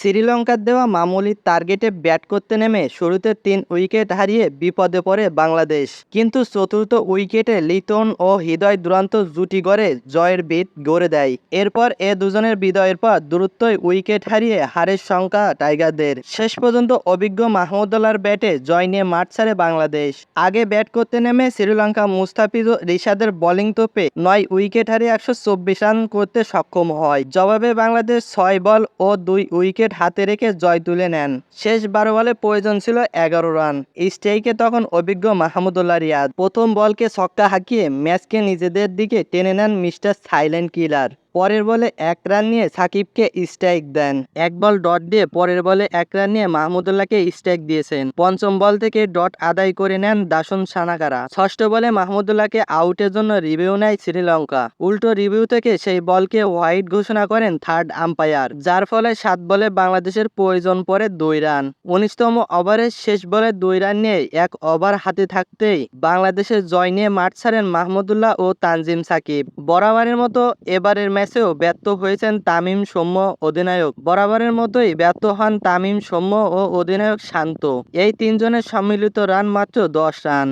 শ্রীলঙ্কার দেওয়া মামুলি টার্গেটে ব্যাট করতে নেমে শুরুতে তিন উইকেট হারিয়ে বিপদে পড়ে বাংলাদেশ। কিন্তু চতুর্থ উইকেটে লিটন ও হৃদয় দুরান্ত জুটি গড়ে জয়ের বিট গড়ে দেয়। এরপর এ দুজনের বিদয়ের পর দ্রুতই উইকেট হারিয়ে হারের সংখ্যা টাইগারদের। শেষ পর্যন্ত অভিজ্ঞ মাহমুদুল্লাহর ব্যাটে জয় নিয়ে মাঠ ছাড়ে বাংলাদেশ। আগে ব্যাট করতে নেমে শ্রীলঙ্কা মুস্তাফিজ ও রিশাদের বোলিং তোপে নয় উইকেট হারিয়ে একশো চব্বিশ রান করতে সক্ষম হয়। জবাবে বাংলাদেশ ছয় বল ও দুই উইকেট হাতে রেখে জয় তুলে নেন। শেষ বারো বলে প্রয়োজন ছিল এগারো রান। স্টেইকে তখন অভিজ্ঞ মাহমুদুল্লাহ রিয়াদ। প্রথম বলকে ছক্কা হাঁকিয়ে ম্যাচকে নিজেদের দিকে টেনে নেন মিস্টার সাইলেন্ট কিলার। পরের বলে এক রান নিয়ে সাকিবকে স্ট্রাইক দেন। এক বল ডট দিয়ে পরের বলে এক রান নিয়ে মাহমুদুল্লাহকে স্ট্রাইক দিয়েছেন। পঞ্চম বল থেকে ডট আদায় করে নেন দাসন সানাকারা ষষ্ঠ বলে মাহমুদুল্লাহকে আউটের জন্য রিভিউ নেয় শ্রীলঙ্কা। উল্টো রিভিউ থেকে সেই বলকে হোয়াইট ঘোষণা করেন থার্ড আম্পায়ার যার ফলে সাত বলে বাংলাদেশের প্রয়োজন পড়ে দুই রান। উনিশতম ওভারের শেষ বলে দুই রান নিয়ে এক ওভার হাতে থাকতেই বাংলাদেশের জয় নিয়ে মাঠ ছাড়েন মাহমুদুল্লাহ ও তানজিম সাকিব। বরাবরের মতো এবারের ম্যাচেও ব্যর্থ হয়েছেন তামিম সৌম্য অধিনায়ক। বরাবরের মতোই ব্যর্থ হন তামিম সৌম্য ও অধিনায়ক শান্ত। এই তিনজনের সম্মিলিত রান মাত্র দশ রান।